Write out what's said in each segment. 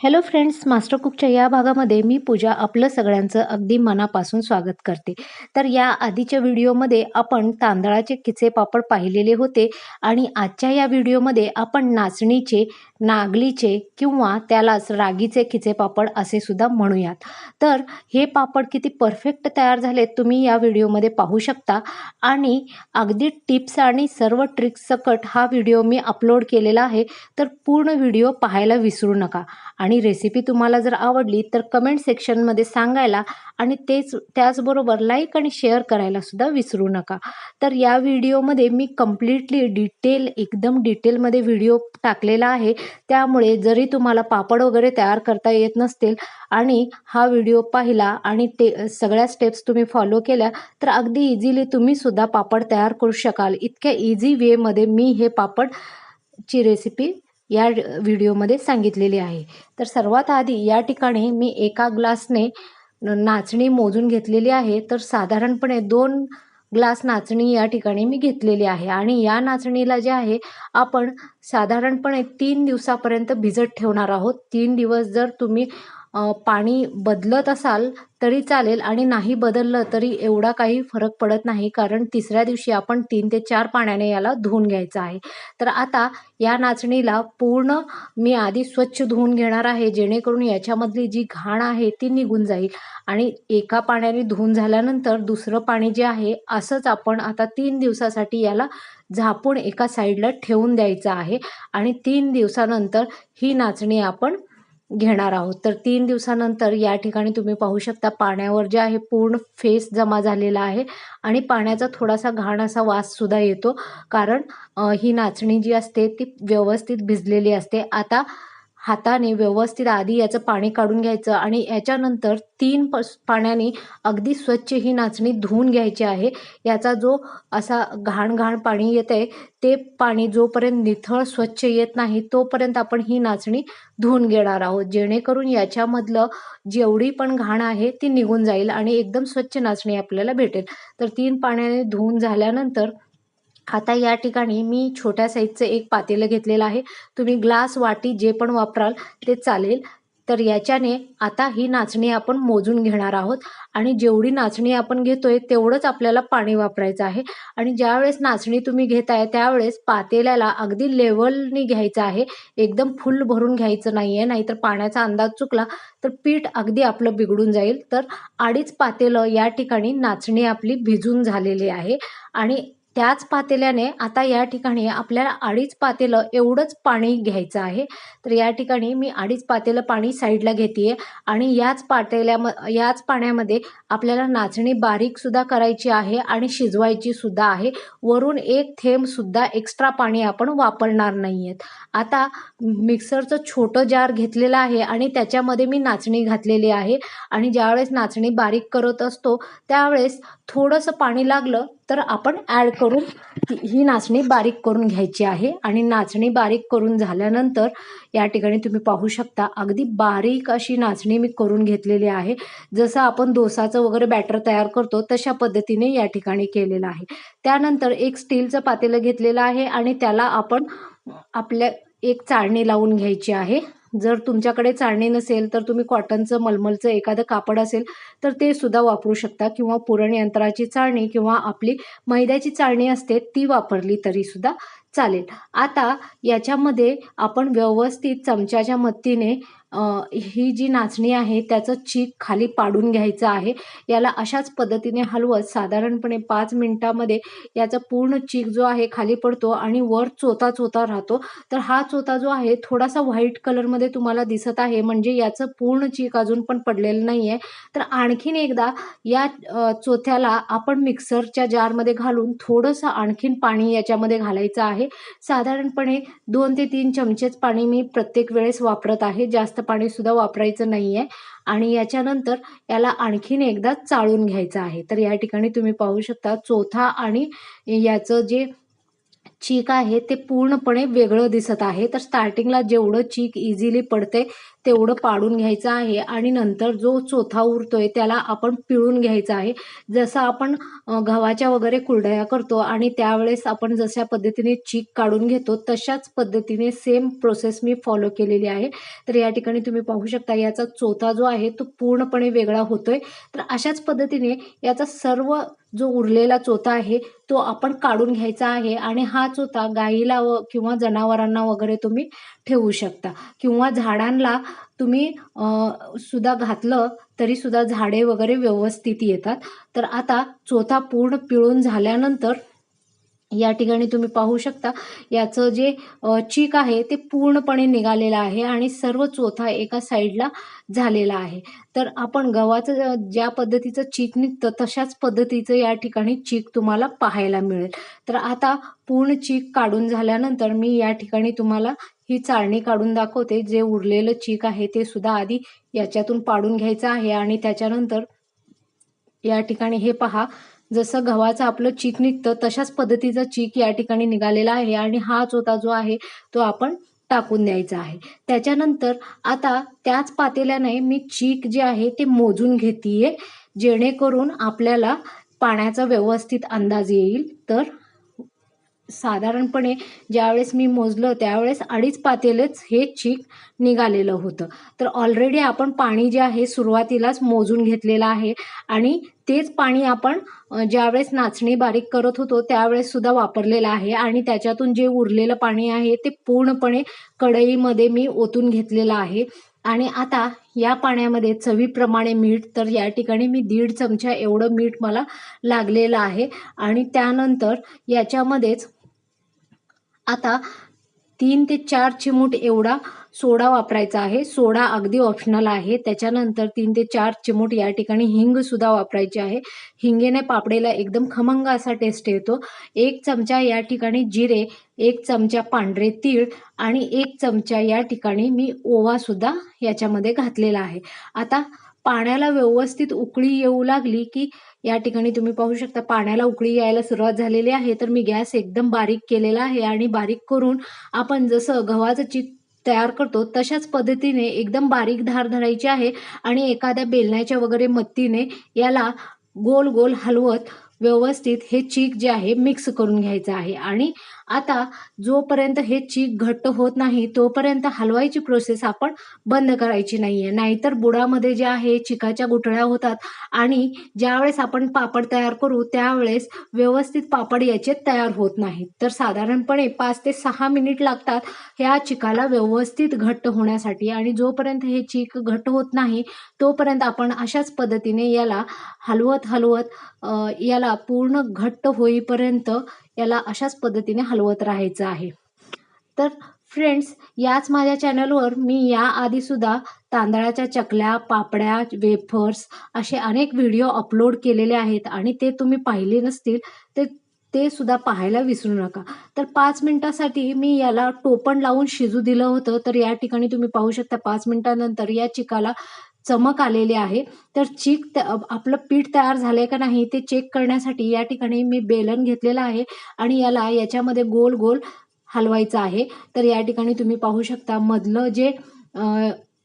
Hello friends master कुकच्या या भागामध्ये मी पूजा आपलं सगळ्यांचं अगदी मनापासून स्वागत करते. तर या आधीच्या व्हिडिओमध्ये आपण तांदळाचे किचे पापड पाहिलेले होते आणि आजच्या या व्हिडिओमध्ये आपण नाचणीचे नागलीचे किंवा त्यालाच रागीचे खिचे पापड असे सुद्धा म्हणूयात. तर हे पापड किती परफेक्ट तयार झालेत तुम्ही या व्हिडिओमध्ये पाहू शकता. आणि अगदी टिप्स आणि सर्व ट्रिक्स सकट हा व्हिडिओ मी अपलोड केलेला आहे. तर पूर्ण व्हिडिओ पाहायला विसरू नका. आणि रेसिपी तुम्हाला जर आवडली तर कमेंट सेक्शनमध्ये सांगायला आणि तेच त्याचबरोबर लाईक आणि शेअर करायला सुद्धा विसरू नका. तर या व्हिडिओमध्ये मी कम्प्लिटली डिटेल एकदम डिटेलमध्ये व्हिडिओ टाकलेला आहे. त्यामुळे जरी तुम्हाला पापड वगैरे तयार करता येत नसतील आणि हा व्हिडिओ पाहिला आणि ते सगळ्या स्टेप्स तुम्ही फॉलो केल्या तर अगदी इझिली तुम्ही सुद्धा पापड तयार करू शकाल. इतक्या इझी वेमध्ये मी हे पापडची रेसिपी या व्हिडिओमध्ये सांगितलेली आहे. तर सर्वात आधी या ठिकाणी मी एका ग्लासने नाचणी मोजून घेतलेली आहे तर साधारणपणे दोन ग्लास नाचणी या ठिकाणी मी घेतलेली आहे. आणि या नाचणीला जे आहे आपण साधारणपणे तीन दिवसापर्यंत भिजत ठेवणार आहोत. तीन दिवस जर तुम्ही पाणी बदलत असाल तरी चालेल आणि नाही बदललं तरी एवढा काही फरक पडत नाही. कारण तिसऱ्या दिवशी आपण तीन ते चार पाण्याने याला धुवून घ्यायचं आहे. तर आता या नाचणीला पूर्ण मी आधी स्वच्छ धुवून घेणार आहे. जेणेकरून याच्यामधली जी घाण आहे ती निघून जाईल. आणि एका पाण्याने धुवून झाल्यानंतर दुसरं पाणी जे आहे असंच आपण आता तीन दिवसासाठी याला झापून एका साईडला ठेवून द्यायचं आहे. आणि तीन दिवसानंतर ही नाचणी आपण घेणार आहोत. तर तीन दिवसानंतर या ठिकाणी तुम्ही पाहू शकता पाण्यावर जे आहे पूर्ण फेस जमा झालेला आहे आणि पाण्याचा थोडासा घाण असा वाससुद्धा येतो. कारण ही नाचणी जी असते ती व्यवस्थित भिजलेली असते. आता हाताने व्यवस्थित आधी याचं पाणी काढून घ्यायचं आणि याच्यानंतर तीन प पाण्याने अगदी स्वच्छ ही नाचणी धुवून घ्यायची आहे. याचा जो असा घाण घाण पाणी येत आहे ते पाणी जोपर्यंत निथळ स्वच्छ येत नाही तोपर्यंत आपण ही नाचणी धुवून घेणार आहोत. जेणेकरून याच्यामधलं जेवढी पण घाण आहे ती निघून जाईल आणि एकदम स्वच्छ नाचणी आपल्याला भेटेल. तर तीन पाण्याने धुवून झाल्यानंतर आता या ठिकाणी मी छोट्या साईजचं एक पातेलं घेतलेलं आहे. तुम्ही ग्लास वाटी जे पण वापराल ते चालेल. तर याच्याने आता ही नाचणी आपण मोजून घेणार आहोत. आणि जेवढी नाचणी आपण घेतोय तेवढंच आपल्याला पाणी वापरायचं आहे. आणि ज्यावेळेस नाचणी तुम्ही घेताय त्यावेळेस पातेल्याला अगदी लेवलनी घ्यायचं आहे. एकदम फुल भरून घ्यायचं नाही आहे नाहीतर पाण्याचा अंदाज चुकला तर पीठ अगदी आपलं बिघडून जाईल. तर अडीच पातेलं या ठिकाणी नाचणी आपली भिजून झालेली आहे. आणि त्याच पातेल्याने आता या ठिकाणी आपल्याला अडीच पातेलं एवढंच पाणी घ्यायचं आहे. तर या ठिकाणी मी अडीच पातेलं पाणी साईडला घेते आणि याच पातेल्या याच पाण्यामध्ये आपल्याला नाचणी बारीकसुद्धा करायची आहे आणि शिजवायची सुद्धा आहे. वरून एक थेंबसुद्धा एक्स्ट्रा पाणी आपण वापरणार नाही आहेत आता मिक्सरचं छोटं जार घेतलेलं आहे आणि त्याच्यामध्ये मी नाचणी घातलेली आहे आणि ज्यावेळेस नाचणी बारीक करत असतो त्यावेळेस थोडंसं पाणी लागलं तर आपण ॲड करून ही नाचणी बारीक करून घ्यायची आहे आणि नाचणी बारीक करून झाल्यानंतर या ठिकाणी तुम्ही पाहू शकता अगदी बारीक अशी नाचणी मी करून घेतलेली आहे. जसं आपण डोसाचं वगैरे बॅटर तयार करतो तशा पद्धतीने या ठिकाणी केलेलं आहे. त्यानंतर एक स्टीलचं पातेलं घेतलेलं आहे आणि त्याला आपण आपल्या एक चाळणी लावून घ्यायची आहे. जर तुमच्याकडे चाळणी नसेल तर तुम्ही कॉटनचं मलमलचं एखादं कापड असेल तर ते सुद्धा वापरू शकता किंवा पुरण यंत्राची चाळणी किंवा आपली मैद्याची चाळणी असते ती वापरली तरी सुद्धा चालेल. आता याच्यामध्ये आपण व्यवस्थित चमच्याच्या मदतीने ही जी नाचणी आहे त्याचं चीक खाली पाडून घ्यायचं आहे. याला अशाच पद्धतीने हलवत साधारणपणे पाच मिनटामध्ये याचा पूर्ण चीक जो आहे खाली पडतो आणि वर चोता चोता राहतो. तर हा चोता जो आहे थोडासा व्हाईट कलरमध्ये तुम्हाला दिसत आहे. म्हणजे याचं पूर्ण चीक अजून पण पडलेलं नाही आहे तर आणखीन एकदा या चोथ्याला आपण मिक्सरच्या जारमध्ये घालून थोडंसं आणखीन पाणी याच्यामध्ये घालायचं आहे. साधारणपणे दोन ते तीन चमचेच पाणी मी प्रत्येक वेळेस वापरत आहे. जास्त पाणी सुद्धा वापरायचं नाही आहे आणि याच्यानंतर याला आणखीन एकदा चाळून घ्यायचं आहे. तर या ठिकाणी तुम्ही पाहू शकता चोथा आणि याचं जे चीक आहे ते पूर्णपणे वेगळं दिसत आहे. तर स्टार्टिंगला जेवढं चीक इझिली पडते तेवढं पाडून घ्यायचं आहे आणि नंतर जो चोथा उरतोय त्याला आपण पिळून घ्यायचा आहे. जसं आपण गव्हाच्या वगैरे कुरडया करतो आणि त्यावेळेस आपण जशा पद्धतीने चीक काढून घेतो तशाच पद्धतीने सेम प्रोसेस मी फॉलो केलेली आहे. तर या ठिकाणी तुम्ही पाहू शकता याचा चोथा जो आहे तो पूर्णपणे वेगळा होतोय. तर अशाच पद्धतीने याचा सर्व जो उरलेला चोथा आहे तो आपण काढून घ्यायचा आहे आणि हा चोथा गाईला व किंवा जनावरांना वगैरे तुम्ही ठेवू शकता. किंवा झाडांना तुम्ही सुद्धा घातलं तरी सुद्धा झाडे वगैरे व्यवस्थित येतात. तर आता चोथा पूर्ण पिळून झाल्यानंतर या ठिकाणी तुम्ही पाहू शकता याचं जे चीक आहे ते पूर्णपणे निघालेलं आहे आणि सर्व चोथा एका साईडला झालेला आहे. तर आपण गव्हाचं ज्या पद्धतीचं चीक निघतं तशाच पद्धतीचं या ठिकाणी चीक तुम्हाला पाहायला मिळेल. तर आता पूर्ण चीक काढून झाल्यानंतर मी या ठिकाणी तुम्हाला ही चाळणी काढून दाखवते. जे उरलेलं चीक आहे ते सुद्धा आधी याच्यातून पाडून घ्यायचं आहे आणि त्याच्यानंतर या ठिकाणी हे पहा जसं गव्हाचं आपलं चीक निघतं तशाच पद्धतीचा चीक या ठिकाणी निघालेला आहे आणि हा चोथा जो आहे तो आपण टाकून द्यायचा आहे. त्याच्यानंतर आता त्याच पातेल्याने मी चीक जे आहे ते मोजून घेतीये जेणेकरून आपल्याला पाण्याचा व्यवस्थित अंदाज येईल. तर साधारणपणे ज्यावेळेस मी मोजलं त्यावेळेस अडीच पातेलेच हे चीक निघालेलं होतं. तर ऑलरेडी आपण पाणी जे आहे सुरुवातीलाच मोजून घेतलेलं आहे आणि तेच पाणी आपण ज्यावेळेस नाचणी बारीक करत होतो त्यावेळेस सुद्धा वापरलेलं आहे. आणि त्याच्यातून जे उरलेलं पाणी आहे ते पूर्णपणे कढईमध्ये मी ओतून घेतलेलं आहे. आणि आता या पाण्यामध्ये चवीप्रमाणे मीठ तर या ठिकाणी मी दीड चमचा एवढं मीठ मला लागलेलं आहे. आणि त्यानंतर याच्यामध्येच आता तीन ते चार चिमूट एवढा सोडा वापरायचा आहे. सोडा अगदी ऑप्शनल आहे. त्याच्यानंतर तीन ते चार चिमूट या ठिकाणी हिंग सुद्धा वापरायची आहे. हिंगेने पापडेला एकदम खमंग असा टेस्ट येतो. एक चमचा या ठिकाणी जिरे एक चमचा पांढरे तीळ आणि एक चमचा या ठिकाणी मी ओवा सुद्धा याच्यामध्ये घातलेला आहे. आता पाण्याला व्यवस्थित उकळी येऊ लागली की या ठिकाणी तुम्ही पाहू शकता पाण्याला उकळी यायला सुरुवात झालेली आहे. तर मी गॅस एकदम बारीक केलेला आहे आणि बारीक करून आपण जसं गव्हाचं चीक तयार करतो तशाच पद्धतीने एकदम बारीक धार धरायची आहे आणि एखाद्या बेलण्याच्या वगैरे मत्तीने याला गोल गोल हलवत व्यवस्थित हे चीक जे आहे मिक्स करून घ्यायचं आहे. आणि आता जोपर्यंत हे चीक घट्ट होत नाही तोपर्यंत हलवायची प्रोसेस आपण बंद करायची नाहीये. नाहीतर बुडामध्ये जे आहे चिकाच्या गुठळ्या होतात आणि ज्यावेळेस आपण पापड तयार करू त्यावेळेस व्यवस्थित पापड याचे तयार होत नाहीत. तर साधारणपणे पाच ते सहा मिनिट लागतात ह्या चिकाला व्यवस्थित घट्ट होण्यासाठी आणि जोपर्यंत हे चीक घट्ट होत नाही तोपर्यंत आपण अशाच पद्धतीने याला हलवत हलवत याला पूर्ण घट्ट होईपर्यंत याला अशाच पद्धतीने हलवत राहायचं आहे. तर फ्रेंड्स याच माझ्या चॅनलवर मी याआधी सुद्धा तांदळाच्या चकल्या पापड्या वेफर्स असे अनेक व्हिडिओ अपलोड केलेले आहेत आणि ते तुम्ही पाहिले नसतील ते ते सुद्धा पाहायला विसरू नका. तर पाच मिनिटासाठी मी याला टोपण लावून शिजू दिलं होतं. तर या ठिकाणी तुम्ही पाहू शकता पाच मिनिटानंतर या चिकाला चमक आलेली आहे. तर चीक त- आपलं पीठ तयार झालंय का नाही ते चेक करण्यासाठी या ठिकाणी मी बेलन घेतलेलं आहे आणि याला याच्यामध्ये गोल गोल हलवायचं आहे. तर या ठिकाणी तुम्ही पाहू शकता मधलं जे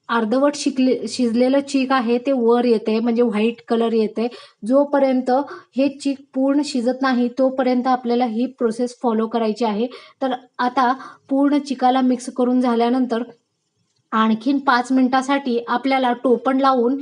अर्धवट शिकले शिजलेलं चीक आहे ते वर येते म्हणजे व्हाईट कलर येते. जोपर्यंत हे चीक पूर्ण शिजत नाही तोपर्यंत आपल्याला ही प्रोसेस फॉलो करायची आहे. तर आता पूर्ण चिकाला मिक्स करून झाल्यानंतर आणखीन पाच मिनिटासाठी आपल्याला टोपण लावून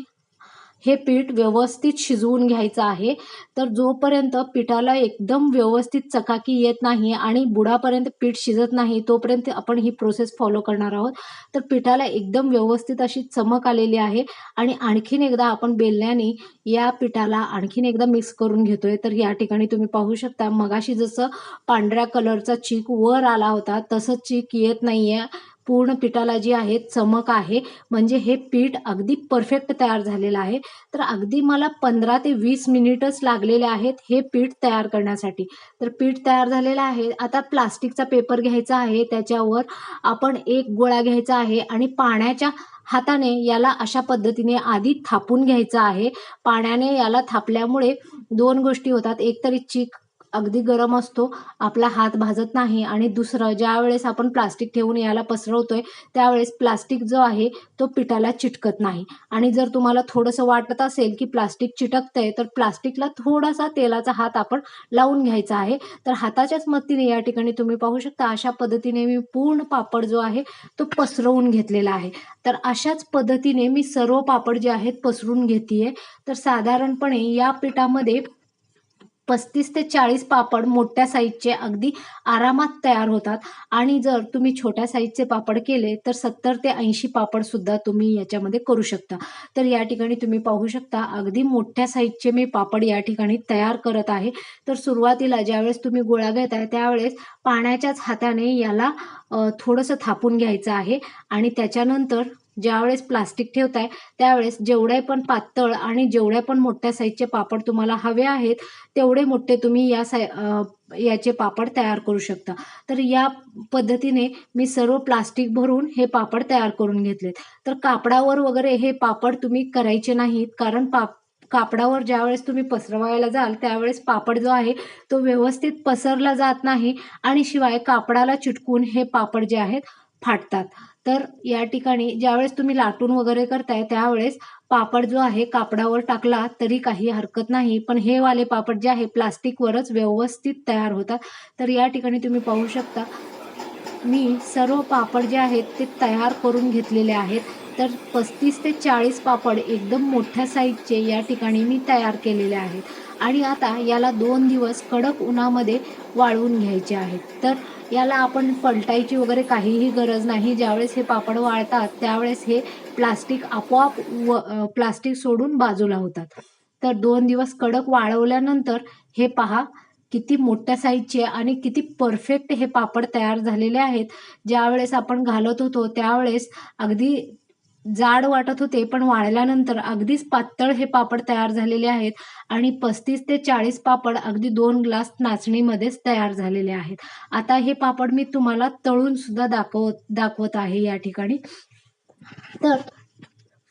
हे पीठ व्यवस्थित शिजवून घ्यायचं आहे. तर जोपर्यंत पिठाला एकदम व्यवस्थित चकाकी येत नाही आणि बुडापर्यंत पीठ शिजत नाही तोपर्यंत आपण ही प्रोसेस फॉलो करणार आहोत. तर पिठाला एकदम व्यवस्थित अशी चमक आलेली आहे आणि आणखीन एकदा आपण बेलण्याने या पिठाला आणखीन एकदा मिक्स करून घेतोय. तर या ठिकाणी तुम्ही पाहू शकता मगाशी जसं पांढऱ्या कलरचा चीक वर आला होता तसं चीक येत नाहीये. पूर्ण पिठाला जी आहे चमक आहे म्हणजे हे पीठ अगदी परफेक्ट तयार झालेलं आहे. तर अगदी मला पंधरा ते वीस मिनिटच लागलेले आहेत हे पीठ तयार करण्यासाठी. तर पीठ तयार झालेलं आहे. आता प्लास्टिकचा पेपर घ्यायचा आहे त्याच्यावर आपण एक गोळा घ्यायचा आहे आणि पाण्याच्या हाताने याला अशा पद्धतीने आधी थापून घ्यायचं आहे. पाण्याने याला थापल्यामुळे दोन गोष्टी होतात. एक तरी चीक अगदी गरम असतो आपला हात भाजत नाही आणि दुसरं ज्यावेळेस आपण प्लास्टिक ठेवून याला पसरवतोय त्यावेळेस प्लास्टिक जो आहे तो पिठाला चिटकत नाही. आणि जर तुम्हाला थोडंसं वाटत असेल की प्लास्टिक चिटकतंय तर प्लास्टिकला थोडासा तेलाचा हात आपण लावून घ्यायचा आहे. तर हाताच्याच मदतीने या ठिकाणी तुम्ही पाहू शकता अशा पद्धतीने मी पूर्ण पापड जो आहे तो पसरवून घेतलेला आहे. तर अशाच पद्धतीने मी सर्व पापड जे आहेत पसरून घेते तर साधारणपणे या पिठामध्ये पस्तीस ते चाळीस पापड मोठ्या साईजचे अगदी आरामात तयार होतात. आणि जर तुम्ही छोट्या साईजचे पापड केले तर सत्तर ते ऐंशी पापड सुद्धा तुम्ही याच्यामध्ये करू शकता. तर या ठिकाणी तुम्ही पाहू शकता अगदी मोठ्या साईजचे मी पापड या ठिकाणी तयार करत आहे. तर सुरुवातीला ज्यावेळेस तुम्ही गोळा घेताय त्यावेळेस पाण्याच्याच हाताने याला थोडंसं थापून घ्यायचं आहे. आणि त्याच्यानंतर ज्यावेळेस प्लास्टिक ठेवताय त्यावेळेस जेवढे पण पातळ आणि जेवढ्या पण मोठ्या साईजचे पापड तुम्हाला हवे आहेत तेवढे मोठे तुम्ही या साय याचे पापड तयार करू शकता. तर या पद्धतीने मी सर्व प्लास्टिक भरून हे पापड तयार करून घेतलेत. तर कापडावर वगैरे हे पापड तुम्ही करायचे नाहीत कारण पाप कापडावर ज्यावेळेस तुम्ही पसरवायला जाल त्यावेळेस पापड जो आहे तो व्यवस्थित पसरला जात नाही आणि शिवाय कापडाला चिटकून हे पापड जे आहेत फाटतात. तर या ठिकाणी ज्यावेळेस तुम्ही लाटून वगैरे करताय त्यावेळेस पापड जो आहे कापडावर टाकला तरी काही हरकत नाही. पण हे वाले पापड जे आहे प्लास्टिकवरच व्यवस्थित तयार होतात. तर या ठिकाणी तुम्ही पाहू शकता मी सर्व पापड जे आहेत ते तयार करून घेतलेले आहेत. तर पस्तीस ते चाळीस पापड एकदम मोठ्या साईजचे या ठिकाणी मी तयार केलेले आहेत. आणि आता याला दोन दिवस कडक उन्हामध्ये वाळवून घ्यायचे आहेत. तर याला आपण पलटायची वगैरे काहीही गरज नाही. ज्यावेळेस हे पापड वाळतात त्यावेळेस हे प्लास्टिक आपोआप व प्लास्टिक सोडून बाजूला होतात. तर दोन दिवस कडक वाळवल्यानंतर हे पहा किती मोठ्या साईजचे आणि किती परफेक्ट हे पापड तयार झालेले आहेत. ज्यावेळेस आपण घालत होतो त्यावेळेस अगदी जाड वाटत होते पण वाळल्यानंतर अगदीच पातळ हे पापड तयार झालेले आहेत आणि पस्तीस ते चाळीस पापड अगदी दोन ग्लास नाचणीमध्येच तयार झालेले आहेत. आता हे पापड मी तुम्हाला तळून सुद्धा दाखवत दाखवत आहे या ठिकाणी. तर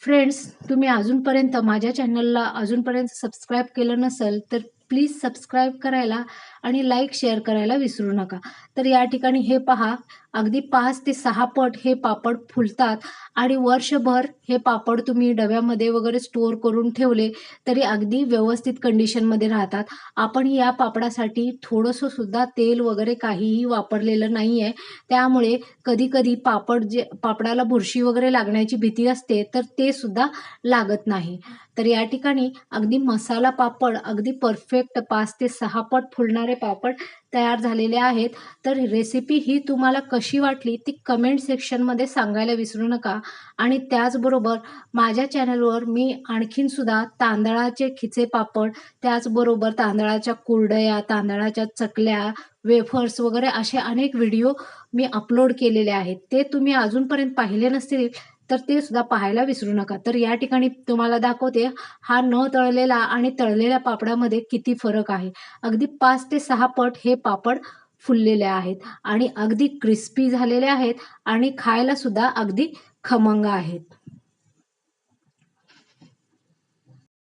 फ्रेंड्स तुम्ही अजूनपर्यंत माझ्या चॅनलला अजूनपर्यंत सबस्क्राईब केलं नसेल तर प्लीज सबस्क्राईब करायला आणि लाईक शेअर करायला विसरू नका. तर या ठिकाणी हे पहा अगदी पाच ते सहा पट हे पापड फुलतात आणि वर्षभर हे पापड तुम्ही डब्यामध्ये वगैरे स्टोअर करून ठेवले तरी अगदी व्यवस्थित कंडिशनमध्ये राहतात. आपण या पापडासाठी थोडंसं सुद्धा तेल वगैरे काहीही वापरलेलं नाही आहे त्यामुळे कधी कधी पापड जे पापडाला बुरशी वगैरे लागण्याची भीती असते तर ते सुद्धा लागत नाही. तर या ठिकाणी अगदी मसाला पापड अगदी परफेक्ट पाच ते सहा पट फुलणारे पापड तयार झालेले आहेत. तर रेसिपी ही तुम्हाला कशी वाटली ती कमेंट सेक्शनमध्ये सांगायला विसरू नका. आणि त्याचबरोबर माझ्या चॅनलवर मी आणखीनसुद्धा तांदळाचे खिचे पापड त्याचबरोबर तांदळाच्या कुरडया तांदळाच्या चकल्या वेफर्स वगैरे असे अनेक व्हिडिओ मी अपलोड केलेले आहेत. ते तुम्ही अजूनपर्यंत पाहिले नसतील तर ते सुद्धा पाहायला विसरू नका. तर या ठिकाणी तुम्हाला दाखवते हा न तळलेला आणि तळलेल्या पापडामध्ये किती फरक आहे. अगदी पाच ते सहा पट हे पापड फुललेले आहेत आणि अगदी क्रिस्पी झालेले आहेत आणि खायला सुद्धा अगदी खमंग आहेत.